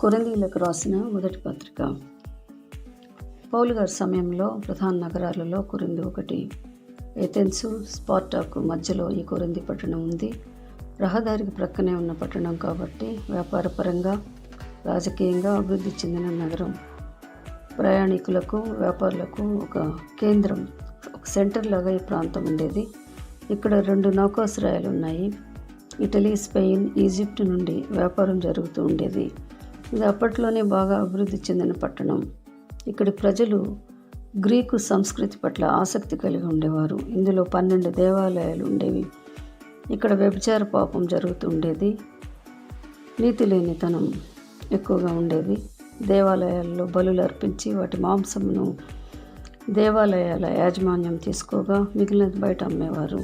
కొరందీలకు రాసిన మొదటి పత్రిక. పౌలు గారి సమయంలో ప్రధాన నగరాలలో కొరింది ఒకటి. ఏథెన్సు స్పార్టాకు మధ్యలో ఈ కొరింది పట్టణం ఉంది. రహదారికి ప్రక్కనే ఉన్న పట్టణం కాబట్టి వ్యాపారపరంగా రాజకీయంగా అభివృద్ధి చెందిన నగరం. ప్రయాణికులకు వ్యాపారులకు ఒక కేంద్రం ఒక సెంటర్ లాగా ఈ ప్రాంతం ఉండేది. ఇక్కడ రెండు నౌకాశ్రయాలు ఉన్నాయి. ఇటలీ స్పెయిన్ ఈజిప్ట్ నుండి వ్యాపారం జరుగుతూ ఉండేది. ఇది అప్పట్లోనే బాగా అభివృద్ధి చెందిన పట్టణం. ఇక్కడి ప్రజలు గ్రీకు సంస్కృతి పట్ల ఆసక్తి కలిగి ఉండేవారు. ఇందులో పన్నెండు దేవాలయాలు ఉండేవి. ఇక్కడ వ్యభిచార పాపం జరుగుతూ ఉండేది. నీతి లేనితనం ఎక్కువగా ఉండేది. దేవాలయాల్లో బలులు అర్పించి వాటి మాంసమును దేవాలయాల యాజమాన్యం తీసుకోగా మిగిలినది బయట అమ్మేవారు.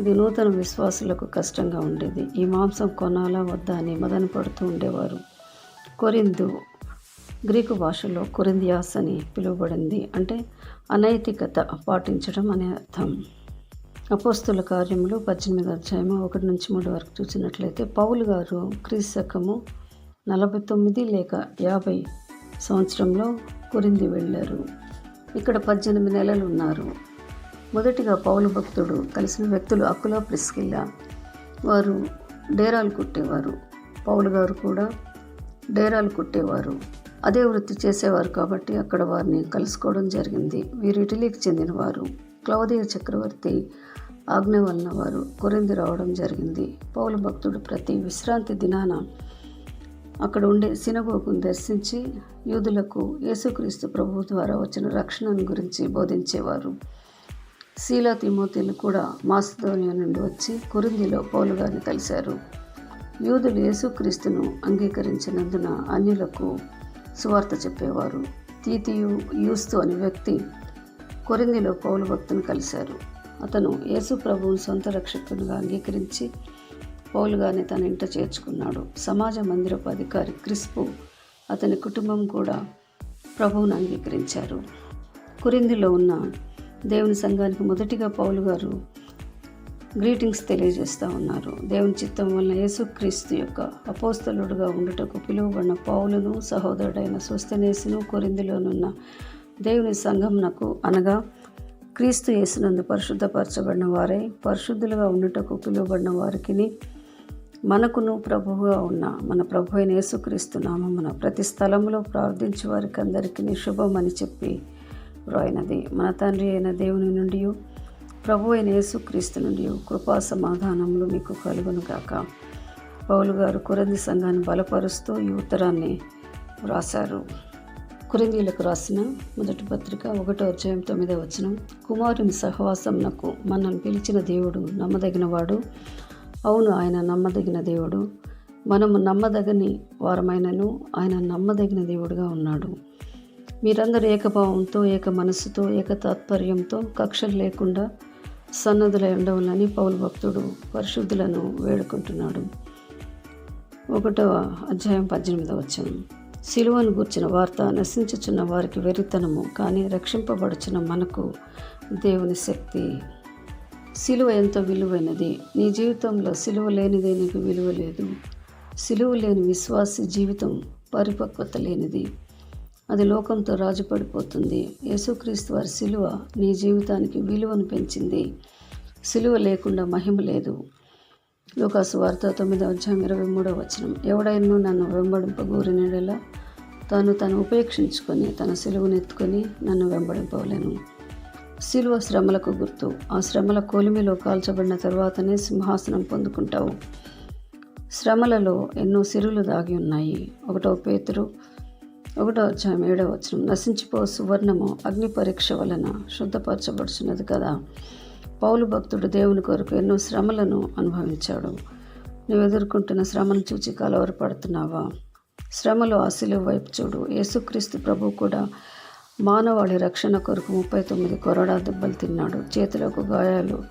ఇది నూతన విశ్వాసులకు కష్టంగా ఉండేది. ఈ మాంసం కొనాలా వద్దా అని మదన పడుతూ ఉండేవారు. కొరిందు గ్రీకు భాషలో కొరిందియాస్ అని పిలువబడింది అంటే అనైతికత పాటించడం అనే అర్థం. అపోస్తుల కార్యములు పద్దెనిమిది అధ్యాయము ఒకటి నుంచి మూడు వరకు చూసినట్లయితే పౌలు గారు క్రీశకము నలభై తొమ్మిది లేక యాభై సంవత్సరంలో కొరింది వెళ్ళారు. ఇక్కడ పద్దెనిమిది నెలలు ఉన్నారు. మొదటిగా పౌలు భక్తుడు కలిసిన వ్యక్తులు అక్కుల ప్రిస్కిల్లా వారు డేరాలు కుట్టేవారు. పౌలు గారు కూడా డేరాలు కుట్టేవారు. అదే వృత్తి చేసేవారు కాబట్టి అక్కడ వారిని కలుసుకోవడం జరిగింది. వీరు ఇటలీకి చెందినవారు. క్లౌదీయ చక్రవర్తి ఆజ్ఞ వలన వారు కొరింది రావడం జరిగింది. పౌలు భక్తుడు ప్రతి విశ్రాంతి దినాన అక్కడ ఉండే సినగోగును దర్శించి యూదులకు యేసుక్రీస్తు ప్రభు ద్వారా వచ్చిన రక్షణను గురించి బోధించేవారు. శీలా తిమోతిలు కూడా మాసిదోనియా నుండి వచ్చి కొరిందిలో పౌలు గారిని కలిశారు. యూదులు యేసుక్రీస్తును అంగీకరించినందున అన్యులకు సువార్త చెప్పేవారు. తీతియు యూస్తు అనే వ్యక్తి కొరిందిలో పౌలు భక్తుని కలిశారు. అతను యేసు ప్రభువుని సొంత రక్షకునిగా అంగీకరించి పౌలుగానే తన ఇంట చేర్చుకున్నాడు. సమాజ మందిరపు అధికారి క్రిస్పు అతని కుటుంబం కూడా ప్రభువును అంగీకరించారు. కురిందిలో ఉన్న దేవుని సంఘానికి మొదటిగా పౌలు గారు గ్రీటింగ్స్ తెలియజేస్తూ ఉన్నారు. దేవుని చిత్తం వలన యేసుక్రీస్తు యొక్క అపోస్తలుడుగా ఉండుటకు పిలువబడిన పౌలును సహోదరుడైన స్వస్థనేసును కొరిందిలోనున్న దేవుని సంఘంనకు అనగా క్రీస్తు యేసునందు పరిశుద్ధపరచబడిన వారై పరిశుద్ధులుగా ఉండుటకు పిలువబడిన వారికి మనకును ప్రభువుగా ఉన్న మన ప్రభు అయిన యేసుక్రీస్తు నామమున ప్రతి స్థలంలో ప్రార్థించే వారికి అందరికీ శుభమని చెప్పి వ్రాయినది. మన తండ్రి అయిన దేవుని నుండి ప్రభు అయిన యేసుక్రీస్తు నుండి కృపా సమాధానములు మీకు కలుగును గాక. పౌలు గారు కురంది సంఘాన్ని బలపరుస్తూ ఈ ఉత్తరాన్ని వ్రాశారు. కురిందీలకు రాసిన మొదటి పత్రిక ఒకటో అధ్యాయం తొమ్మిదో వచనం. కుమారుని సహవాసంనకు మనల్ని పిలిచిన దేవుడు నమ్మదగినవాడు. అవును ఆయన నమ్మదగిన దేవుడు. మనము నమ్మదగని వారమైనను ఆయన నమ్మదగిన దేవుడుగా ఉన్నాడు. మీరందరూ ఏకభావంతో ఏక మనస్సుతో ఏక తాత్పర్యంతో కక్షలు లేకుండా సన్నదుల ఉండవులని పౌలు భక్తుడు పరిశుద్ధులను వేడుకుంటున్నాడు. ఒకటవ అధ్యాయం పద్దెనిమిదవ వచ్చాను సిలువను గూర్చిన వార్త నశించుచున్న వారికి వెరితనము కానీ రక్షింపబడుచున్న మనకు దేవుని శక్తి. సిలువ ఎంతో విలువైనది. నీ జీవితంలో సిలువ లేనిదే నీకు విలువ లేదు. సిలువ లేని విశ్వాసి జీవితం పరిపక్వత లేనిది. అది లోకంతో రాజుపడిపోతుంది. యేసుక్రీస్తు వారి సిలువ నీ జీవితానికి విలువను పెంచింది. సిలువ లేకుండా మహిమ లేదు. లోకాసు వార్త తొమ్మిదవ అధ్యాయం ఇరవై మూడవ వచనం. ఎవడైనా నన్ను వెంబడింపగూరినడలా తాను తను ఉపేక్షించుకొని తన సిలువను ఎత్తుకొని నన్ను వెంబడింపవలేను. సిలువ శ్రమలకు గుర్తు. ఆ శ్రమల కోలిమిలో కాల్చబడిన తర్వాతనే సింహాసనం పొందుకుంటావు. శ్రమలలో ఎన్నో సిరులు దాగి ఉన్నాయి. ఒకటో పేతురు ఒకటో అధ్యాయం ఏడవ వచనం. నశించిపో సువర్ణము అగ్ని పరీక్ష వలన శుద్ధపరచబడుచున్నది కదా. పౌలు భక్తుడు దేవుని కొరకు ఎన్నో శ్రమలను అనుభవించాడు. నువ్వు ఎదుర్కొంటున్న శ్రమను చూచి కలవరపడుతున్నావా శ్రమలు ఆ వైపు చూడు. యేసుక్రీస్తు ప్రభు కూడా మానవాళి రక్షణ కొరకు ముప్పై తొమ్మిది కొరడా దెబ్బలు తిన్నాడు. చేతులకు గాయాలు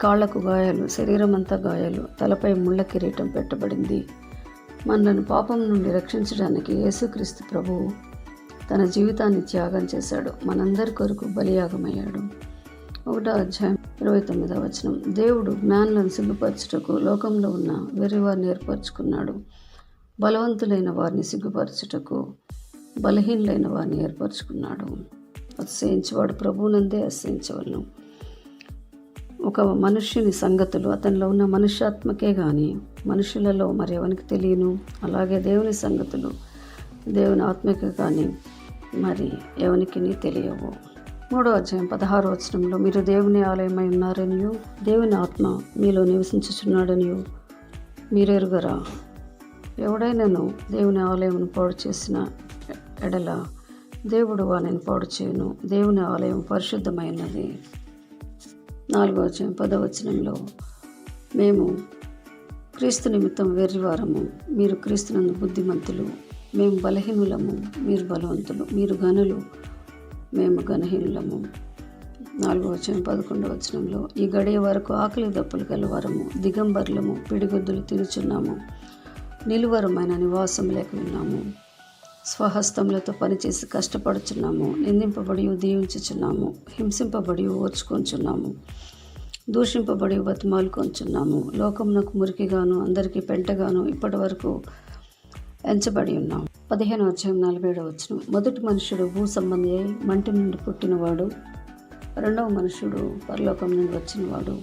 కాళ్ళకు గాయాలు శరీరం అంతా గాయాలు తలపై ముళ్ళ కిరీటం పెట్టబడింది. మనలను పాపం నుండి రక్షించడానికి యేసుక్రీస్తు ప్రభువు తన జీవితాన్ని త్యాగం చేశాడు. మనందరి కొరకు బలియాగమయ్యాడు. ఒకటో అధ్యాయం ఇరవై తొమ్మిదవ వచనం. దేవుడు జ్ఞానులను సిగ్గుపరచుటకు లోకంలో ఉన్న వేరే వారిని ఏర్పరచుకున్నాడు. బలవంతులైన వారిని సిగ్గుపరచుటకు బలహీనులైన వారిని ఏర్పరచుకున్నాడు. అతిశయించేవాడు ప్రభువునందే అతిశయించవలను ఒక మనుష్యుని సంగతులు అతనిలో ఉన్న మనుష్యాత్మకే కానీ మనుషులలో మరి ఎవరికి తెలియను? అలాగే దేవుని సంగతులు దేవుని ఆత్మకే కానీ మరి ఎవనికి తెలియవు? మూడో అధ్యాయం పదహారో వచనంలో మీరు దేవుని ఆలయమై ఉన్నారనియు దేవుని ఆత్మ మీలో నివసించుచున్నాడనియు మీరెరుగరా? ఎవడైనాను దేవుని ఆలయమును పాడు చేసిన ఎడల దేవుడు వానిని పాడు చేయను. దేవుని ఆలయం పరిశుద్ధమైనది. నాలుగో వచనం పదవచనంలో మేము క్రీస్తు నిమిత్తం వెర్రివారము మీరు క్రీస్తునందు బుద్ధిమంతులు. మేము బలహీనులము. మీరు బలవంతులు. మీరు గనులు మేము గణహీనులము నాలుగో వచనం పదకొండవ వచనంలో ఈ గడియ వరకు ఆకలి దప్పులు గలవారము. దిగంబర్లము. పిడిగొద్దులు తినుచున్నాము నిలువరమైన నివాసం లేక ఉన్నాము. స్వహస్తములతో పనిచేసి కష్టపడుచున్నాము నిందింపబడి దీవించుచున్నాము హింసింపబడి ఓర్చుకొంచున్నాము దూషింపబడి బతిమాలుకొంచున్నాము. లోకమునకు మురికిగాను అందరికీ పెంటగాను ఇప్పటి వరకు ఎంచబడి ఉన్నాం పదిహేను అధ్యాయం నలభై ఏడవ వచ్చిన మొదటి మనుషుడు భూ సంబంధి అయి మంటి నుండి పుట్టినవాడు రెండవ మనుషుడు పరలోకం నుండి వచ్చినవాడు.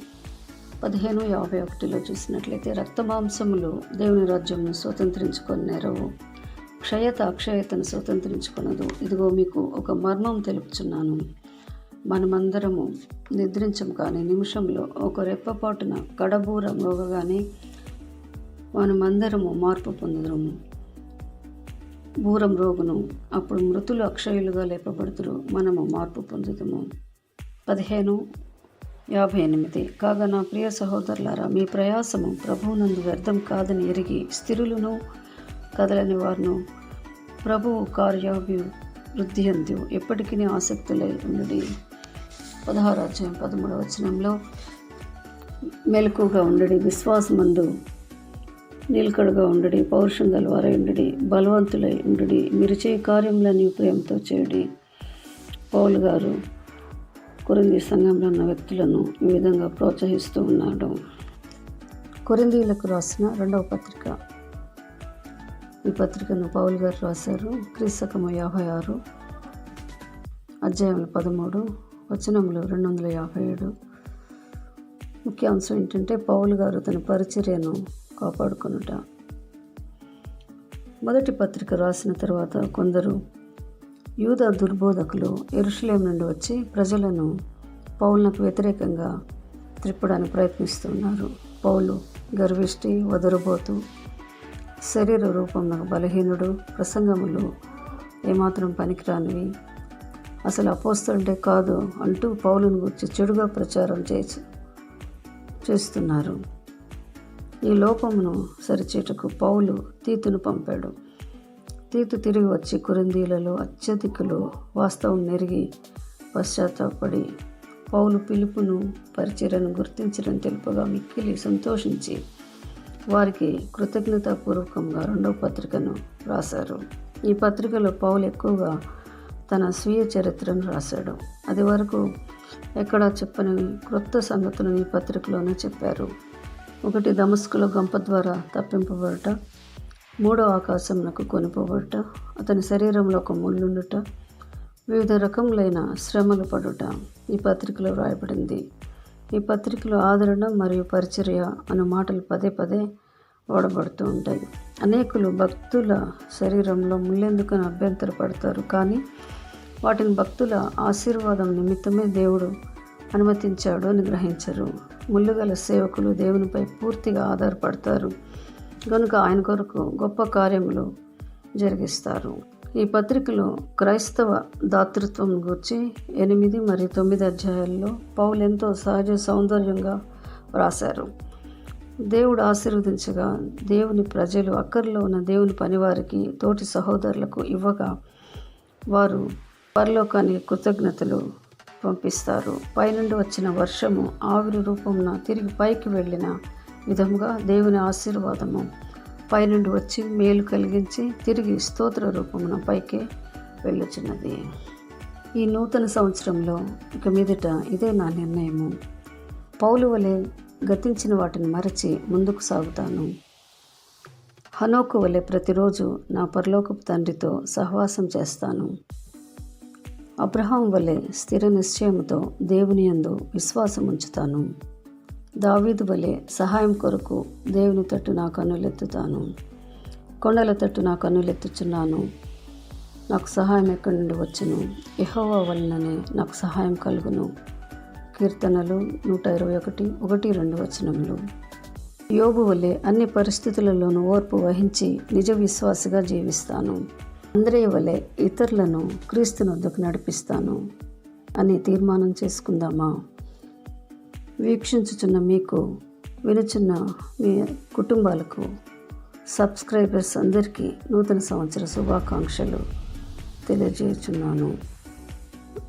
పదిహేను యాభై ఒకటిలో చూసినట్లయితే రక్తమాంసములు దేవుని రాజ్యంను స్వతంత్రించుకొని నెరవు. క్షయత అక్షయతను స్వతంత్రించుకున్నదు ఇదిగో మీకు ఒక మర్మం తెలుపుచున్నాను. మనమందరము నిద్రించం కానీ నిమిషంలో ఒక రెప్పపాటున కడబూర మ్రోగగానే మనమందరము మార్పు పొందుదము బూరం రోగును అప్పుడు మృతులు అక్షయులుగా లేపబడుతురు మనము మార్పు పొందుదము. పదిహేను యాభై ఎనిమిది. కాగా నా ప్రియ సహోదరులారా మీ ప్రయాసము ప్రభువునందు వ్యర్థం కాదని ఎరిగి స్థిరులను కదలని వారును ప్రభువు కార్యాభివృద్ధి అందు ఎప్పటికీ ఆసక్తులై ఉండి పదహారు అధ్యాయం పదమూడవ వచనంలో మెలకుగా ఉండడి విశ్వాసమందు నిలకడగా ఉండడి పౌరుషం గలవారై ఉండడి బలవంతులై ఉండడి మీరు చే కార్యంలోని ప్రేమతో చేయడి. పౌలు గారు కొరింది సంఘంలో ఉన్న వ్యక్తులను ఈ విధంగా ప్రోత్సహిస్తూ ఉన్నాడు. కొరిందీలకు రాసిన రెండవ పత్రిక ఈ పత్రికను పౌల్ గారు రాశారు. క్రీస్తకము యాభై ఆరు అధ్యాయములు పదమూడు వచనములు రెండు వందల యాభై ఏడు. ముఖ్యాంశం ఏంటంటే పౌలు గారు తన పరిచర్యను కాపాడుకొనుట. మొదటి పత్రిక రాసిన తర్వాత కొందరు యూద దుర్బోధకులు ఎరుషులేం నుండి వచ్చి ప్రజలను పౌలకు వ్యతిరేకంగా త్రిప్పడానికి ప్రయత్నిస్తున్నారు పౌలు గర్విష్టి వదరుబోతు శరీర రూపంలో బలహీనుడు ప్రసంగములు ఏమాత్రం పనికిరానివి. అసలు అపోస్తుంటే కాదు అంటూ పౌలను గురించి చెడుగా ప్రచారం చేసి చేస్తున్నారు. ఈ లోపమును సరిచేటకు పౌలు తీతును పంపాడు. తీతు తిరిగి వచ్చి కురిందీలలో అత్యధికులు వాస్తవం నెరిగి పశ్చాత్తాపడి పౌలు పిలుపును పరిచర్యను గుర్తించడం తెలుపగా మిక్కిలి సంతోషించి వారికి కృతజ్ఞతాపూర్వకంగా రెండవ పత్రికను రాశారు. ఈ పత్రికలో పౌలు ఎక్కువగా తన స్వీయ చరిత్రను రాశాడు. అది వరకు ఎక్కడా చెప్పని క్రొత్త సంగతులను ఈ పత్రికలోనే చెప్పారు. ఒకటి దమస్కులో గంప ద్వారా తప్పింపబడట మూడో ఆకాశంనకు కొనిపోబడట అతని శరీరంలో ఒక ముళ్ళుండుట వివిధ రకములైన శ్రమలు పడుట ఈ పత్రికలో వ్రాయబడింది ఈ పత్రికలో ఆదరణ మరియు పరిచర్య అనే మాటలు పదే పదే వాడబడుతూ ఉంటాయి. అనేకులు భక్తుల శరీరంలో ముళ్ళెందుకని అభ్యంతరపడతారు. కానీ వాటిని భక్తుల ఆశీర్వాదం నిమిత్తమే దేవుడు అనుమతించాడు అని గ్రహించరు. ముళ్ళుగల సేవకులు దేవునిపై పూర్తిగా ఆధారపడతారు. కనుక ఆయన కొరకు గొప్ప కార్యములు జరిగిస్తారు. ఈ పత్రికలో క్రైస్తవ దాతృత్వం గురించి ఎనిమిది మరియు తొమ్మిది అధ్యాయాల్లో పౌలు ఎంతో సహజ సౌందర్యంగా వ్రాశారు. దేవుడు ఆశీర్వదించగా దేవుని ప్రజలు అక్కర్లో ఉన్న దేవుని పనివారికి తోటి సహోదరులకు ఇవ్వగా వారు పరలోకానికి కృతజ్ఞతలు పంపిస్తారు. పైనుండి వచ్చిన వర్షము ఆవిరి రూపంన తిరిగి పైకి వెళ్ళిన విధముగా దేవుని ఆశీర్వాదము పైనుండి వచ్చి మేలు కలిగించి తిరిగి స్తోత్ర రూపమున పైకి వెళ్ళుచున్నది. ఈ నూతన సంవత్సరంలో ఇక మీదట ఇదే నా నిర్ణయము. పౌలు వలె గతించిన వాటిని మరచి ముందుకు సాగుతాను. హనోకు వలె ప్రతిరోజు నా పరలోకపు తండ్రితో సహవాసం చేస్తాను. అబ్రహాం వలె స్థిర నిశ్చయముతో దేవుని యందు విశ్వాసం ఉంచుతాను దావీదు వలె సహాయం కొరకు దేవుని తట్టు నా కన్నులెత్తుతాను. కొండల తట్టు నా కన్నులెత్తుచున్నాను. నాకు సహాయం ఎక్కడి నుండి వచ్చును? ఎహోవా వలననే నాకు సహాయం కలుగును. కీర్తనలు నూట ఇరవై ఒకటి ఒకటి రెండు వచనములు. యోబు వలె అన్ని పరిస్థితులలోనూ ఓర్పు వహించి నిజ విశ్వాసగా జీవిస్తాను. అందరే వలె ఇతరులను క్రీస్తునొద్దకు నడిపిస్తాను అని తీర్మానం చేసుకుందామా? వీక్షించుచున్న మీకు వినుచున్న మీ కుటుంబాలకు సబ్స్క్రైబర్స్ అందరికీ నూతన సంవత్సర శుభాకాంక్షలు తెలియజేయుచున్నాను.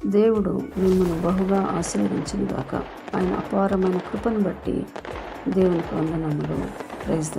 దేవుడు మిమ్మల్ని బహుగా ఆశీర్వదించునుగాక. ఆయన అపారమైన కృపను బట్టి దేవునికి వందనములు. ప్రైజ్